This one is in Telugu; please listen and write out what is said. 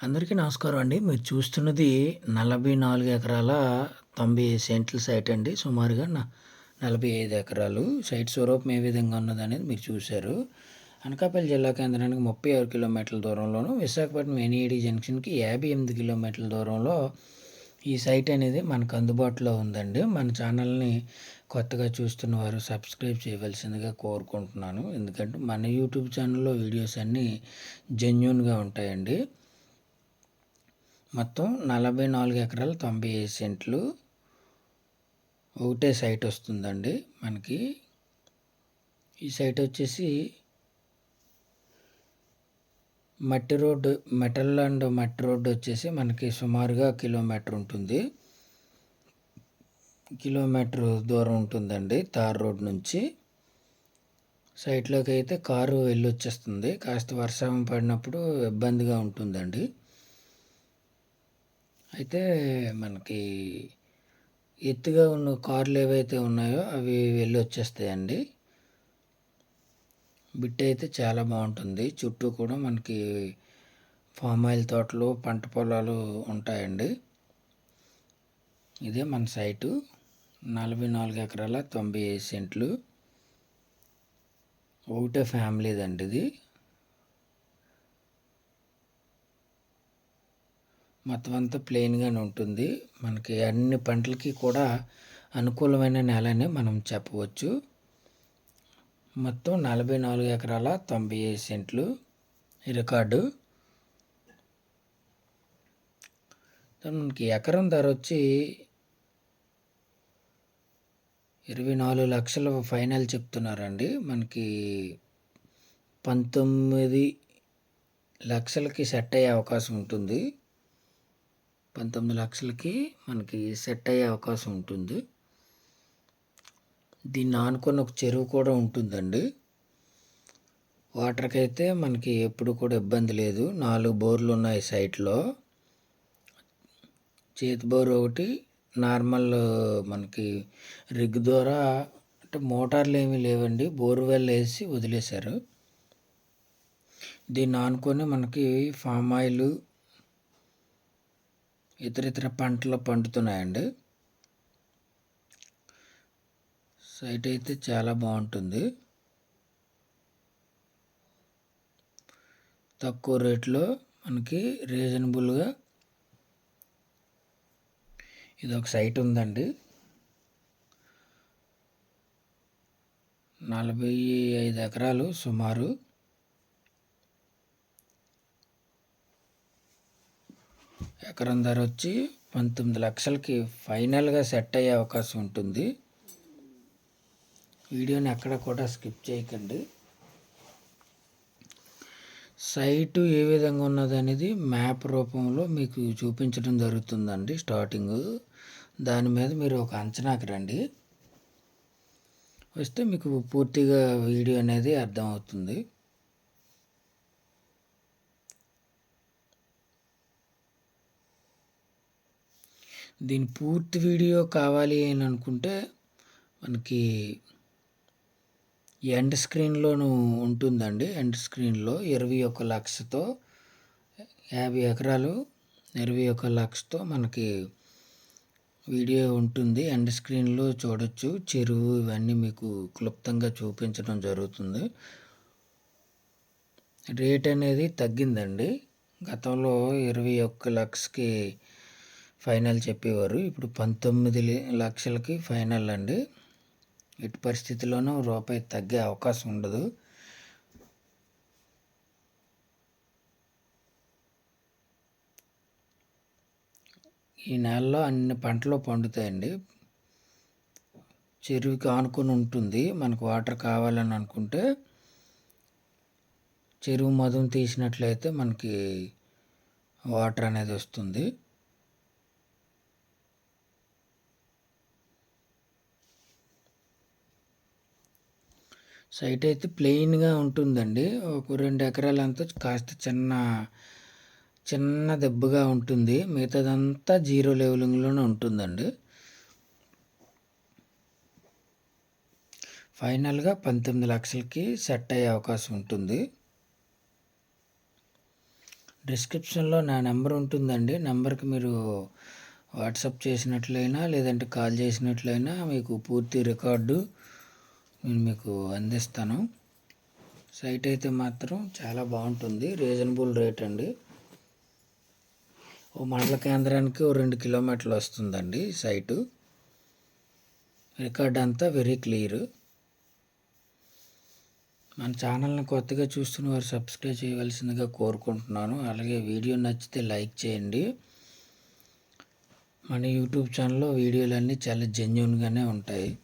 అందరికీ నమస్కారం అండి. మీరు చూస్తున్నది 44 ఎకరాల 90 సెంట్ల సైట్ అండి. సుమారుగా నలభై ఐదు ఎకరాలు. సైట్ స్వరూపం ఏ విధంగా ఉన్నదనేది మీరు చూశారు. అనకాపల్లి జిల్లా కేంద్రానికి 36 కిలోమీటర్ల దూరంలోను, విశాఖపట్నం ఎన్ఈడి జంక్షన్‌కి 58 కిలోమీటర్ల దూరంలో ఈ సైట్ అనేది మనకు అందుబాటులో ఉందండి. మన ఛానల్‌ని కొత్తగా చూస్తున్న వారు సబ్స్క్రైబ్ చేయవలసిందిగా కోరుకుంటున్నాను. ఎందుకంటే మన యూట్యూబ్ ఛానల్‌లో వీడియోస్ అన్నీ జెన్యున్గా ఉంటాయండి. మొత్తం 44 ఎకరాల 95 సెంట్లు. ఒకటే సైట్ వస్తుందండి మనకి. ఈ సైట్ వచ్చేసి మట్టి రోడ్డు మెటల్ అండ్ మట్టి రోడ్డు వచ్చేసి మనకి సుమారుగా కిలోమీటర్ ఉంటుంది. కిలోమీటర్ దూరం ఉంటుందండి తార్ రోడ్ నుంచి. సైట్‌లోకి అయితే కారు వెళ్ళొచ్చేస్తుంది. కాస్త వర్షం పడినప్పుడు ఇబ్బందిగా ఉంటుందండి. అయితే మనకి ఎత్తుగా ఉన్న కార్లు ఏవైతే ఉన్నాయో అవి వెళ్ళి వచ్చేస్తాయండి బిట్ అయితే చాలా బాగుంటుంది చుట్టూ కూడా మనకి పామ్ ఆయిల్ తోటలు, పంట పొలాలు ఉంటాయండి. ఇదే మన సైటు. 44 ఎకరాల 95 సెంట్లు. ఒకటే ఫ్యామిలీదండి ఇది. మొత్తం అంతా ప్లెయిన్‌గానే ఉంటుంది. మనకి అన్ని పంటలకి కూడా అనుకూలమైన నేలని మనం చెప్పవచ్చు. మొత్తం 44 ఎకరాల 95 సెంట్లు రికార్డు. మనకి ఎకరం ధర వచ్చి 24 లక్షలు ఫైనల్ చెప్తున్నారండి. మనకి 19 లక్షలకి సెట్ అయ్యే అవకాశం ఉంటుంది. 19 లక్షలకి మనకి సెట్ అయ్యే అవకాశం ఉంటుంది. దీన్ని ఆనుకున్న ఒక చెరువు కూడా ఉంటుందండి. వాటర్‌కైతే మనకి ఎప్పుడు కూడా ఇబ్బంది లేదు. నాలుగు బోర్లు ఉన్నాయి సైట్‌లో. చేతి బోర్ ఒకటి, నార్మల్ మనకి రిగ్ ద్వారా అంటే మోటార్లు ఏమీ లేవండి. బోర్‌వెల్ వేసి వదిలేశారు. దీన్ని ఆనుకొని మనకి ఫామ్ ఆయిల్ ఇతర ఇతర పంటలు పండుతున్నాయండి. సైట్ అయితే చాలా బాగుంటుంది తక్కువ రేట్‌లో మనకి రీజనబుల్‌గా ఇది ఒక సైట్ ఉందండి. 45 ఎకరాలు సుమారు. ఎకరం ధర వచ్చి 19 లక్షలకి ఫైనల్‌గా సెట్ అయ్యే అవకాశం ఉంటుంది. వీడియోని ఎక్కడ కూడా స్కిప్ చేయకండి. సైటు ఏ విధంగా ఉన్నదనేది మ్యాప్ రూపంలో మీకు చూపించడం జరుగుతుందండి స్టార్టింగు. దాని మీద మీరు ఒక అంచనాకి రండి. వస్తే మీకు పూర్తిగా వీడియో అనేది అర్థమవుతుంది. దీని పూర్తి వీడియో కావాలి అని అనుకుంటే మనకి ఎండ్ స్క్రీన్‌లోను ఉంటుందండి. ఎండ్ స్క్రీన్‌లో 21 లక్షతో 50 ఎకరాలు 21 లక్షతో మనకి వీడియో ఉంటుంది. ఎండ్ స్క్రీన్‌లో చూడొచ్చు. చెరువు ఇవన్నీ మీకు క్లుప్తంగా చూపించడం జరుగుతుంది. రేట్ అనేది తగ్గిందండి. గతంలో 21 లక్షకి ఫైనల్ చెప్పేవారు. ఇప్పుడు 19 లక్షలకి ఫైనల్ అండి. ఎట్టి పరిస్థితిలోనూ రూపాయి తగ్గే అవకాశం ఉండదు. ఈ నెలలో అన్ని పంటలు పండుతాయండి. చెరువుకి ఆనుకొని ఉంటుంది. మనకు వాటర్ కావాలని అనుకుంటే చెరువు మధును తీసినట్లయితే మనకి వాటర్ అనేది వస్తుంది. సైట్ అయితే ప్లెయిన్‌గా ఉంటుందండి. ఒక రెండు ఎకరాలంతా కాస్త చిన్న చిన్న దెబ్బగా ఉంటుంది. మిగతాదంతా జీరో లెవెలింగ్‌లోనే ఉంటుందండి. ఫైనల్‌గా 19 లక్షలకి సెట్ అయ్యే అవకాశం ఉంటుంది. డిస్క్రిప్షన్లో నా నెంబర్ ఉంటుందండి నెంబర్కి మీరు వాట్సాప్ చేసినట్లయినా లేదంటే కాల్ చేసినట్లయినా మీకు పూర్తి రికార్డు నేను మీకు అందిస్తాను. సైట్ అయితే మాత్రం చాలా బాగుంటుంది. రీజనబుల్ రేట్ అండి. ఓ మండల కేంద్రానికి ఓ రెండు కిలోమీటర్లు వస్తుందండి సైటు. రికార్డ్ అంతా వెరీ క్లియర్. మన ఛానల్ని కొత్తగా చూస్తున్న వారు సబ్స్క్రైబ్ చేయవలసిందిగా కోరుకుంటున్నాను. అలాగే వీడియో నచ్చితే లైక్ చేయండి. మన యూట్యూబ్ ఛానల్లో వీడియోలన్నీ చాలా జెన్యున్గానే ఉంటాయి.